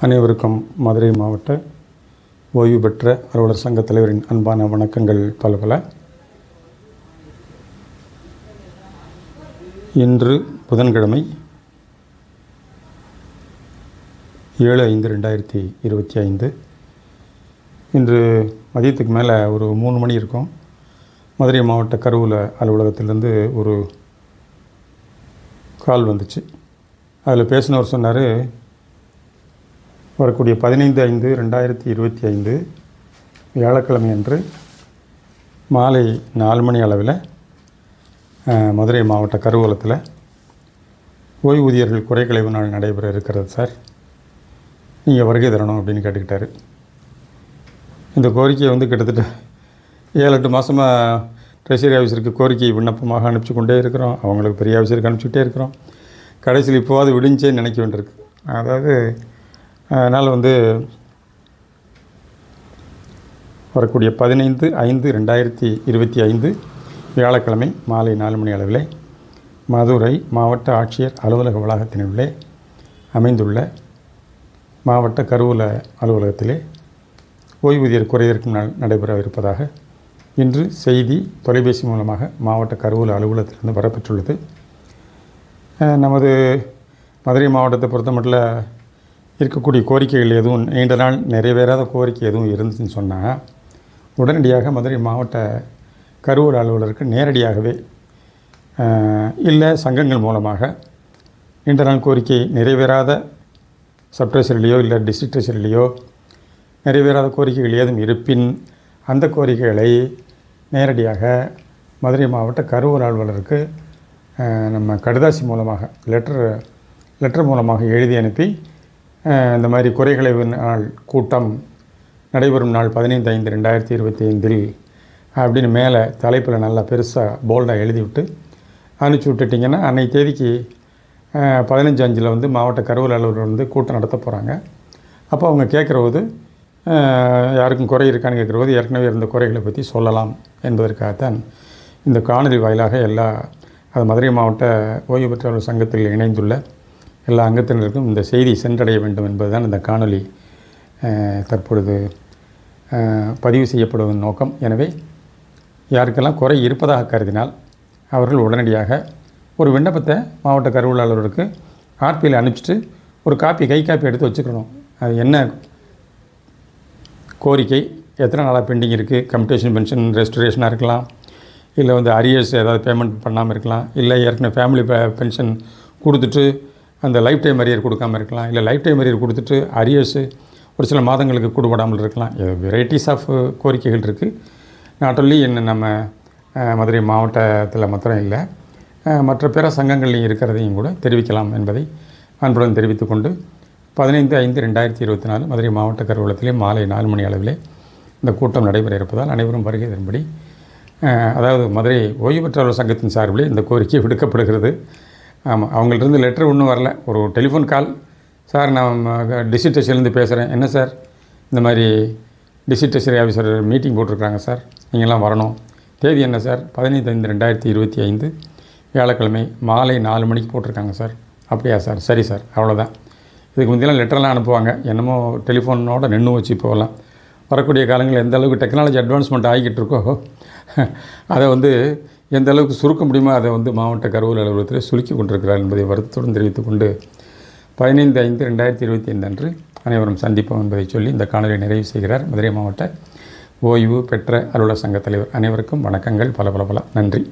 அனைவருக்கும் மதுரை மாவட்ட ஓய்வு பெற்ற அலுவலர் சங்க தலைவரின் அன்பான வணக்கங்கள் பல பல இன்று புதன்கிழமை ஏழு ஐந்து ரெண்டாயிரத்தி இருபத்தி ஐந்து. இன்று மதியத்துக்கு மேலே ஒரு மூணு மணி இருக்கும். மதுரை மாவட்ட கருவூல அலுவலகத்திலேருந்து ஒரு கால் வந்துச்சு. அதில் பேசினவர் சொன்னார் வரக்கூடிய பதினைந்து ஐந்து ரெண்டாயிரத்தி இருபத்தி ஐந்து வியாழக்கிழமை அன்று மாலை நாலு மணி அளவில் மதுரை மாவட்ட கருவூலத்தில் ஓய்வூதியர்கள் குறைக்கழிவு நாள் நடைபெற இருக்கிறது சார். நீங்கள் வருகை தரணும் அப்படின்னு கேட்டுக்கிட்டாரு. இந்த கோரிக்கையை வந்து கிட்டத்தட்ட ஏழு எட்டு மாதமாக ட்ரெஷரி ஆஃபீஸருக்கு கோரிக்கை விண்ணப்பமாக அனுப்பிச்சு கொண்டே இருக்கிறோம். அவங்களுக்கு பெரிய ஆஃபீஸருக்கு அனுப்பிச்சுக்கிட்டே இருக்கிறோம். கடைசியில் இப்போவாது விடிஞ்சே நினைக்க வேண்டியிருக்கு. அதாவது அதனால் வந்து வரக்கூடிய பதினைந்து ஐந்து ரெண்டாயிரத்தி இருபத்தி ஐந்து வியாழக்கிழமை மாலை நாலு மணி அளவில் மதுரை மாவட்ட ஆட்சியர் அலுவலக வளாகத்தினுள்ளே அமைந்துள்ள மாவட்ட கருவூல அலுவலகத்திலே ஓய்வூதியர் குறைதற்கும் நாள் நடைபெற இருப்பதாக இன்று செய்தி தொலைபேசி மூலமாக மாவட்ட கருவூல அலுவலகத்திலிருந்து வரப்பெற்றுள்ளது. நமது மதுரை மாவட்டத்தை பொறுத்தமட்டில் இருக்கக்கூடிய கோரிக்கைகள் எதுவும் நீண்ட நாள் நிறைவேறாத கோரிக்கை எதுவும் இருந்துச்சுன்னு சொன்னால் உடனடியாக மதுரை மாவட்ட கருவூல அலுவலருக்கு நேரடியாகவே இல்லை சங்கங்கள் மூலமாக நீண்ட நாள் கோரிக்கை நிறைவேறாத சப் இல்லை டிஸ்ட்ரிக்ட் நிறைவேறாத கோரிக்கைகள் ஏதும் இருப்பின் அந்த கோரிக்கைகளை நேரடியாக மதுரை மாவட்ட கருவூர் அலுவலருக்கு நம்ம கடுதாசி மூலமாக லெட்டர் லெட்டர் மூலமாக எழுதி அனுப்பி இந்த மாதிரி குறைகளைவு நாள் கூட்டம் நடைபெறும் நாள் பதினைந்து ஐந்து ரெண்டாயிரத்தி இருபத்தி ஐந்தில் அப்படின்னு மேலே தலைப்பில் நல்லா பெருசாக போல்டாக எழுதி விட்டு அனுப்பிச்சி விட்டுட்டிங்கன்னா அன்னைக்கு தேதிக்கு பதினஞ்சு அஞ்சில் வந்து மாவட்ட கருவூல அலுவலர் வந்து கூட்டம் நடத்த போகிறாங்க அப்போ அவங்க கேட்குறபோது யாருக்கும் குறை இருக்கான்னு கேட்குறபோது ஏற்கனவே இருந்த குறைகளை பற்றி சொல்லலாம் என்பதற்காகத்தான் இந்த காணொலி வாயிலாக எல்லா அது மதுரை மாவட்ட ஓய்வு பெற்றவர்கள் சங்கத்தில் இணைந்துள்ள எல்லா அங்கத்தினருக்கும் இந்த செய்தி சென்றடைய வேண்டும் என்பதுதான் இந்த காணொலி தற்பொழுது பதிவு செய்யப்படுவதன் நோக்கம். எனவே யாருக்கெல்லாம் குறை இருப்பதாக கருதினால் அவர்கள் உடனடியாக ஒரு விண்ணப்பத்தை மாவட்ட கருவூலாளர்களுக்கு ஆர்பியில் அனுப்பிச்சிட்டு ஒரு காப்பி கை காப்பி எடுத்து வச்சுக்கணும். அது என்ன கோரிக்கை? எத்தனை நாளாக பெண்டிங் இருக்குது கம்யூட்டேஷன் பென்ஷன் ரெஸ்டரேஷனாக இருக்கலாம்? இல்லை வந்து அரியர்ஸ் ஏதாவது பேமெண்ட் பண்ணாமல் இருக்கலாம்? இல்லை ஏற்கனவே ஃபேமிலி பென்ஷன் கொடுத்துட்டு அந்த லைஃப் டைம் அரியர் கொடுக்காம இருக்கலாம். இல்லை லைஃப் டைம் அரியர் கொடுத்துட்டு அரியர்ஸு ஒரு சில மாதங்களுக்கு கொடுபடாமல் இருக்கலாம். வெரைட்டிஸ் ஆஃப் கோரிக்கைகள் இருக்குது நாட் ஒன்லி என்ன நம்ம மதுரை மாவட்டத்தில் மாத்திரம் இல்லை மற்ற பிற சங்கங்கள்லையும் இருக்கிறதையும் கூட தெரிவிக்கலாம் என்பதை அன்புடன் தெரிவித்துக்கொண்டு பதினைந்து ஐந்து ரெண்டாயிரத்தி இருபத்தி நாலு மதுரை மாவட்ட கருவூலத்திலே மாலை நாலு மணி அளவிலே இந்த கூட்டம் நடைபெற இருப்பதால் அனைவரும் வருகை தரும்படி அதாவது மதுரை ஓய்வு பெற்றவர்கள் சங்கத்தின் சார்பிலே இந்த கோரிக்கை விடுக்கப்படுகிறது. ஆமாம் அவங்கள்ட்ட லெட்டர் ஒன்றும் வரல. ஒரு டெலிஃபோன் கால் சார் நான் டிஸ்ட்ரிக்ட் டெஸ்ட்லேருந்து பேசுகிறேன் என்ன சார் இந்த மாதிரி டிஸ்ட்ரிக்ட் டெஸ்டரி ஆஃபீஸர் மீட்டிங் போட்டிருக்காங்க சார் நீங்கள்லாம் வரணும். தேதி என்ன சார் பதினைந்து ஐந்து ரெண்டாயிரத்தி இருபத்தி ஐந்து. வியாழக்கிழமை மாலை நாலு மணிக்கு போட்டிருக்காங்க சார் அப்படியா சார் சரி சார் அவ்வளோதான் இதுக்கு முந்தையெல்லாம் லெட்டர்லாம் அனுப்புவாங்க. என்னமோ டெலிஃபோனோட நின்று வச்சு போகலாம் வரக்கூடிய காலங்களில் எந்த அளவுக்கு டெக்னாலஜி அட்வான்ஸ்மெண்ட் ஆகிக்கிட்டு இருக்கோ அதை வந்து எந்த அளவுக்கு சுருக்க முடியுமோ அதை வந்து மாவட்ட கருவூல அலுவலகத்தில் சுருக்கி கொண்டிருக்கிறார் என்பதை வருத்தத்துடன் தெரிவித்துக் கொண்டு பதினைந்து ஐந்து ரெண்டாயிரத்தி இருபத்தி ஐந்து அன்று அனைவரும் சந்திப்போம் என்பதை சொல்லி இந்த காணொலியை நிறைவு செய்கிறார். மதுரை மாவட்ட ஓய்வு பெற்ற அலுவலர் சங்க தலைவர் அனைவருக்கும் வணக்கங்கள். பல பல பல நன்றி.